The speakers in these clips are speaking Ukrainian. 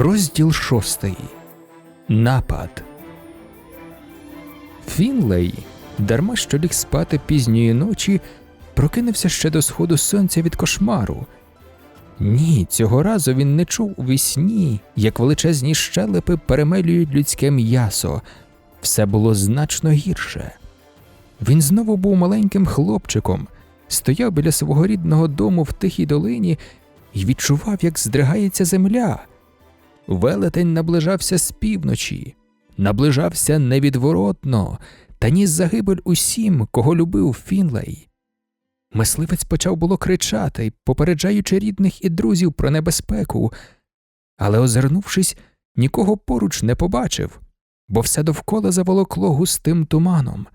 Розділ шостий. Напад. Фінлей, дарма що ліг спати пізньої ночі, прокинувся ще до сходу сонця від кошмару. Ні, цього разу він не чув у вісні, як величезні щелепи перемелюють людське м'ясо. Все було значно гірше. Він знову був маленьким хлопчиком, стояв біля свого рідного дому в тихій долині і відчував, як здригається земля. Велетень наближався з півночі, наближався невідворотно та ніс загибель усім, кого любив Фінлей. Мисливець почав було кричати, попереджаючи рідних і друзів про небезпеку, але, озирнувшись, нікого поруч не побачив, бо все довкола заволокло густим туманом.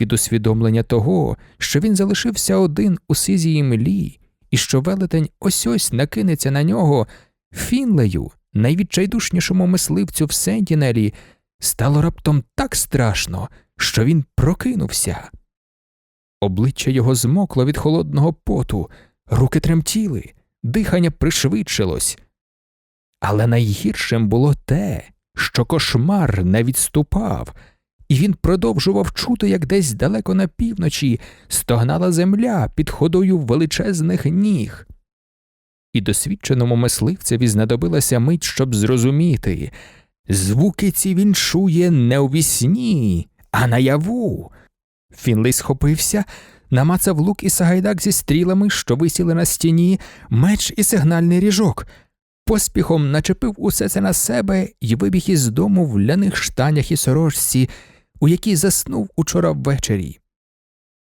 Від усвідомлення того, що він залишився один у сизій млі, і що велетень ось ось накинеться на нього, Фінлею, найвідчайдушнішому мисливцю в Сентінелі, стало раптом так страшно, що він прокинувся. Обличчя його змокло від холодного поту, руки тремтіли, дихання пришвидшилось. Але найгіршим було те, що кошмар не відступав, і він продовжував чути, як десь далеко на півночі стогнала земля під ходою величезних ніг. І досвідченому мисливцеві знадобилася мить, щоб зрозуміти звуки ці він чує не у вісні, а наяву. Фінлей схопився, намацав лук і сагайдак зі стрілами, що висіли на стіні, меч і сигнальний ріжок. Поспіхом начепив усе це на себе і вибіг із дому в ляних штанях і сорочці, у якій заснув учора ввечері.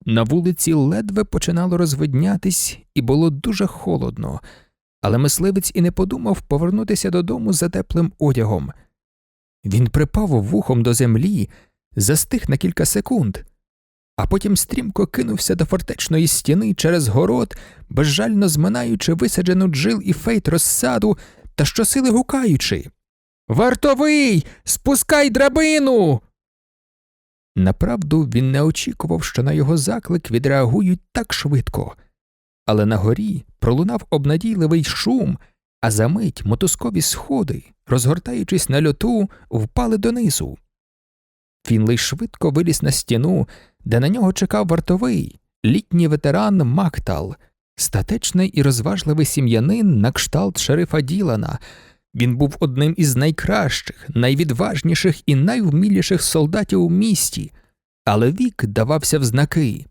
На вулиці ледве починало розвиднятись, і було дуже холодно, але мисливець і не подумав повернутися додому за теплим одягом. Він припав вухом до землі, застиг на кілька секунд, а потім стрімко кинувся до фортечної стіни через город, безжально зминаючи висаджену джил і фейт розсаду та щосили гукаючи Вартовий, спускай драбину. Направду він не очікував, що на його заклик відреагують так швидко, але на горі пролунав обнадійливий шум, а за мить мотузкові сходи, розгортаючись на льоту, впали донизу. Фінлей швидко виліз на стіну, де на нього чекав вартовий, літній ветеран Мактал, статечний і розважливий сім'янин на кшталт шерифа Ділана. Він був одним із найкращих, найвідважніших і найвміліших солдатів у місті, але вік давався в знаки.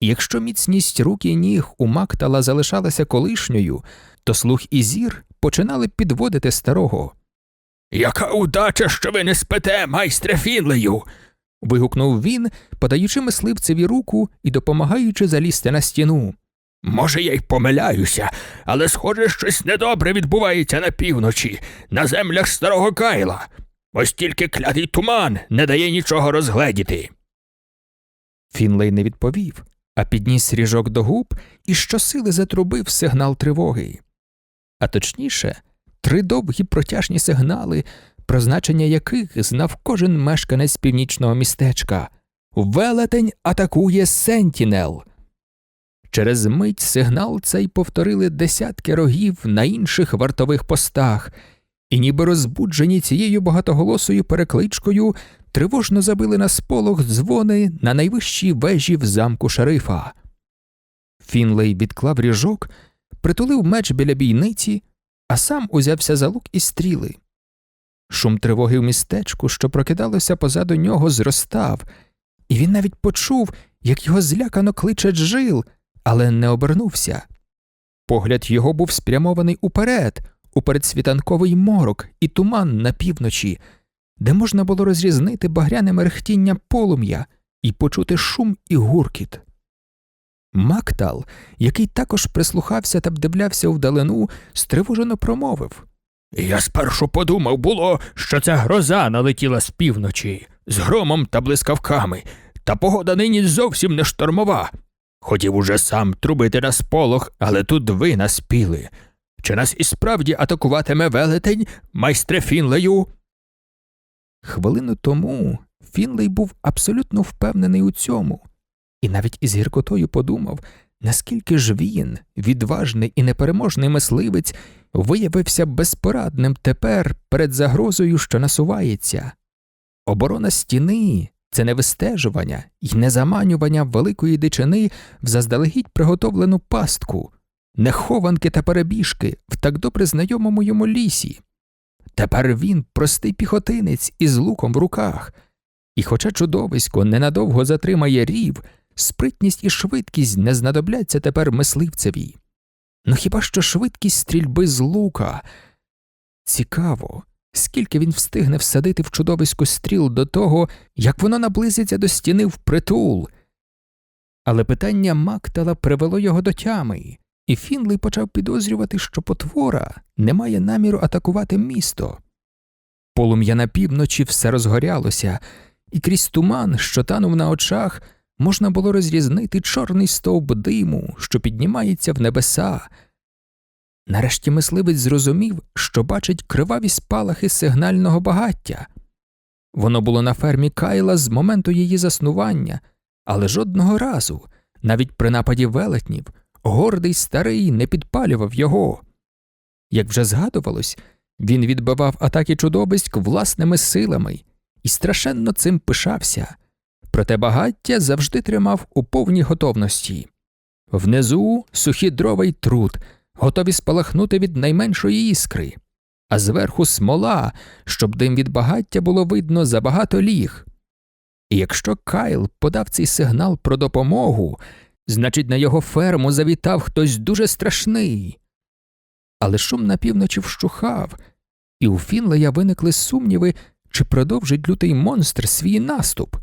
Якщо міцність рук і ніг у Мактала залишалася колишньою, то слух і зір починали підводити старого. Яка удача, що ви не спите, майстре Фінлею. вигукнув він, подаючи мисливцеві руку і допомагаючи залізти на стіну. Може, я й помиляюся, але, схоже, щось недобре відбувається на півночі, на землях старого Кайла. Ось тільки клятий туман не дає нічого розгледіти. Фінлей не відповів, а підніс ріжок до губ і щосили затрубив сигнал тривоги. А точніше, три довгі протяжні сигнали, про значення яких знав кожен мешканець північного містечка. Велетень атакує Сентінел. Через мить сигнал цей повторили десятки рогів на інших вартових постах, і, ніби розбуджені цією багатоголосою перекличкою, тривожно забили на сполох дзвони на найвищій вежі в замку шерифа. Фінлей відклав ріжок, притулив меч біля бійниці, а сам узявся за лук і стріли. Шум тривоги в містечку, що прокидалося позаду нього, зростав, і він навіть почув, як його злякано кличе джил, але не обернувся. Погляд його був спрямований уперед, у передсвітанковий морок і туман на півночі, де можна було розрізнити багряне мерехтіння полум'я і почути шум і гуркіт. Мактал, який також прислухався та вдивлявся вдалину, стривожено промовив Я спершу подумав було, що ця гроза налетіла з півночі, з громом та блискавками, та погода нині зовсім не штормова. Хотів уже сам трубити на сполох, але тут ви наспіли. Чи нас і справді атакуватиме велетень, майстре Фінлею? Хвилину тому Фінлей був абсолютно впевнений у цьому, і навіть із гіркотою подумав, наскільки ж він, відважний і непереможний мисливець, виявився безпорадним тепер перед загрозою, що насувається. Оборона стіни це не вистежування і не заманювання великої дичини в заздалегідь приготовлену пастку, не хованки та перебіжки в так добре знайомому йому лісі. Тепер він простий піхотинець із луком в руках, і, хоча чудовисько ненадовго затримає рів, спритність і швидкість не знадобляться тепер мисливцеві. Ну хіба що швидкість стрільби з лука? Цікаво, скільки він встигне всадити в чудовисько стріл до того, як воно наблизиться до стіни впритул. Але питання Мактала привело його до тями, і Фінлей почав підозрювати, що потвора не має наміру атакувати місто. Полум'я на півночі все розгорялося, і крізь туман, що танув на очах, можна було розрізнити чорний стовп диму, що піднімається в небеса. Нарешті мисливець зрозумів, що бачить криваві спалахи сигнального багаття. Воно було на фермі Кайла з моменту її заснування, але жодного разу, навіть при нападі велетнів, гордий старий не підпалював його. Як вже згадувалось, він відбивав атаки чудовиськ власними силами і страшенно цим пишався, проте багаття завжди тримав у повній готовності. Внизу сухі дрова й труд, готові спалахнути від найменшої іскри, а зверху смола, щоб дим від багаття було видно за багато ліг. І якщо Кайл подав цей сигнал про допомогу, значить, на його ферму завітав хтось дуже страшний. Але шум на півночі вщухав, і у Фінлея виникли сумніви, чи продовжить лютий монстр свій наступ.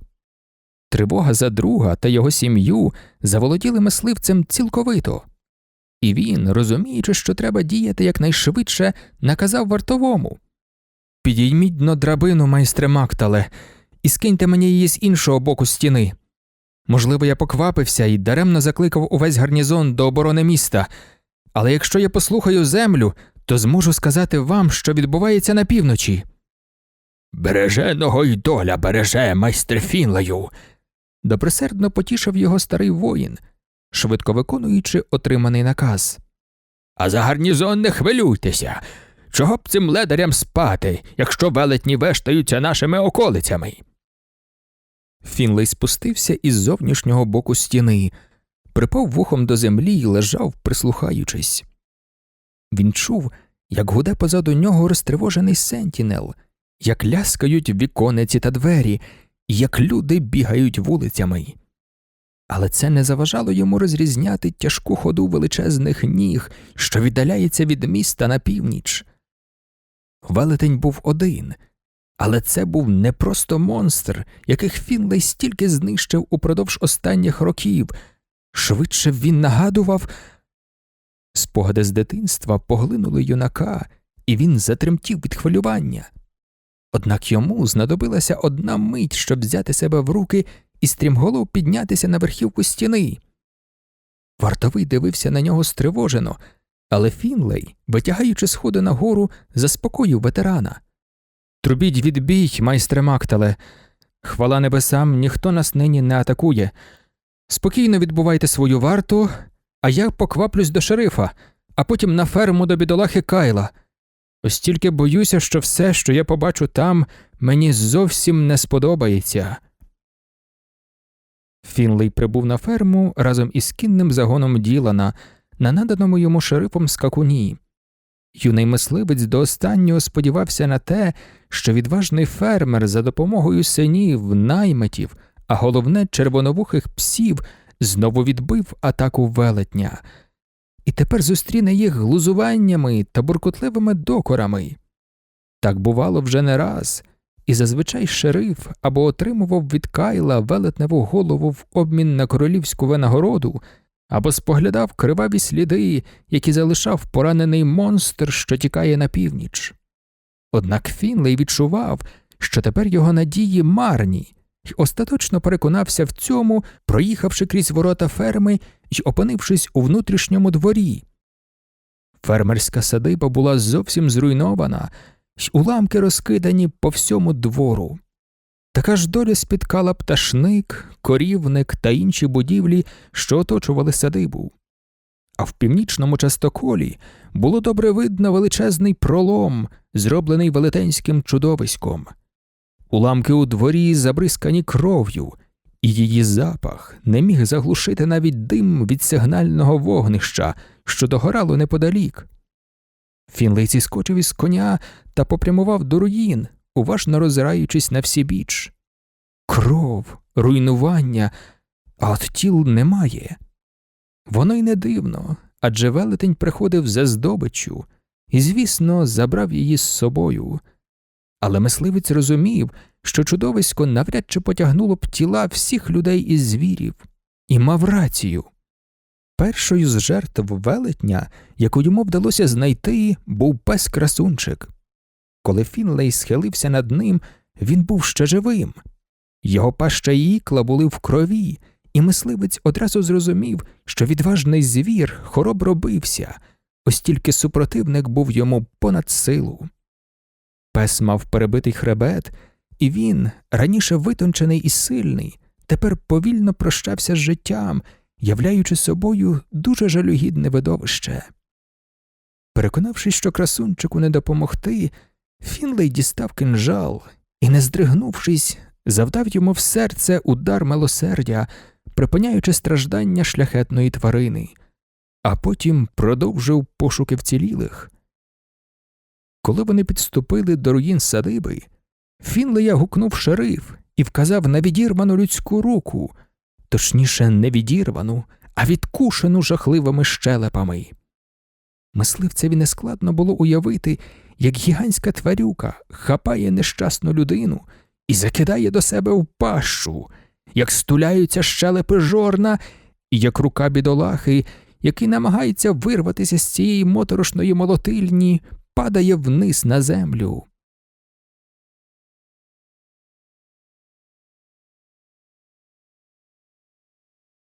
Тривога за друга та його сім'ю заволоділи мисливцем цілковито, і він, розуміючи, що треба діяти якнайшвидше, наказав вартовому Підійміть дно драбину, майстре Мактале, і скиньте мені її з іншого боку стіни. Можливо, я поквапився і даремно закликав увесь гарнізон до оборони міста, але якщо я послухаю землю, то зможу сказати вам, що відбувається на півночі. Береженого й доля береже, майстре Фінлею. Добросердно потішив його старий воїн, швидко виконуючи отриманий наказ. А за гарнізон не хвилюйтеся. Чого б цим ледарям спати, якщо велетні вештаються нашими околицями? Фінлей спустився із зовнішнього боку стіни, припав вухом до землі і лежав, прислухаючись. Він чув, як гуде позаду нього розтривожений сентінел, як ляскають віконеці та двері, як люди бігають вулицями. Але це не заважало йому розрізняти тяжку ходу величезних ніг, що віддаляється від міста на північ. Велетень був один, але це був не просто монстр, яких Фінлей стільки знищив упродовж останніх років. Швидше він нагадував. Спогади з дитинства поглинули юнака, і він затремтів від хвилювання. Однак йому знадобилася одна мить, щоб взяти себе в руки і стрімголов піднятися на верхівку стіни. Вартовий дивився на нього стривожено, але Фінлей, витягаючи сходи нагору, заспокоїв ветерана. Трубіть відбій, майстре Мактале. Хвала небесам, ніхто нас нині не атакує. Спокійно відбувайте свою варту, а я покваплюсь до шерифа, а потім на ферму до бідолахи Кайла. Ось тільки боюся, що все, що я побачу там, мені зовсім не сподобається. Фінлей прибув на ферму разом із кінним загоном Ділана на наданому йому шерифом скакуні. Юний мисливець до останнього сподівався на те, що відважний фермер за допомогою синів, наймитів, а головне червоновухих псів знову відбив атаку велетня, і тепер зустріне їх глузуваннями та буркотливими докорами. Так бувало вже не раз, і зазвичай шериф або отримував від Кайла велетневу голову в обмін на королівську винагороду, або споглядав криваві сліди, які залишав поранений монстр, що тікає на північ. Однак Фінлей відчував, що тепер його надії марні, і остаточно переконався в цьому, проїхавши крізь ворота ферми і опинившись у внутрішньому дворі. Фермерська садиба була зовсім зруйнована, й уламки розкидані по всьому двору. Така ж доля спіткала пташник, корівник та інші будівлі, що оточували садибу. А в північному частоколі було добре видно величезний пролом, зроблений велетенським чудовиськом. Уламки у дворі забризкані кров'ю, і її запах не міг заглушити навіть дим від сигнального вогнища, що догорало неподалік. Фінлей зіскочив із коня та попрямував до руїн, уважно роззираючись на всі біч. Кров, руйнування, а от тіл немає. Воно й не дивно, адже велетень приходив за здобиччю і, звісно, забрав її з собою. Але мисливець розумів, що чудовисько навряд чи потягнуло б тіла всіх людей і звірів, і мав рацію. Першою з жертв велетня, яку йому вдалося знайти, був пес красунчик. Коли Фінлей схилився над ним, він був ще живим. Його паща і ікла були в крові, і мисливець одразу зрозумів, що відважний звір хоробро бився, ось тільки супротивник був йому понад силу. Пес мав перебитий хребет, і він, раніше витончений і сильний, тепер повільно прощався з життям, являючи собою дуже жалюгідне видовище. Переконавшись, що красунчику не допомогти, Фінлей дістав кинжал і, не здригнувшись, завдав йому в серце удар милосердя, припиняючи страждання шляхетної тварини, а потім продовжив пошуки вцілілих. Коли вони підступили до руїн садиби, Фінлея гукнув шериф і вказав на відірвану людську руку, точніше, не відірвану, а відкушену жахливими щелепами. Мисливцеві нескладно було уявити, як гігантська тварюка хапає нещасну людину і закидає до себе в пащу, як стуляються щелепи жорна, і як рука бідолахи, який намагається вирватися з цієї моторошної молотильні, падає вниз на землю.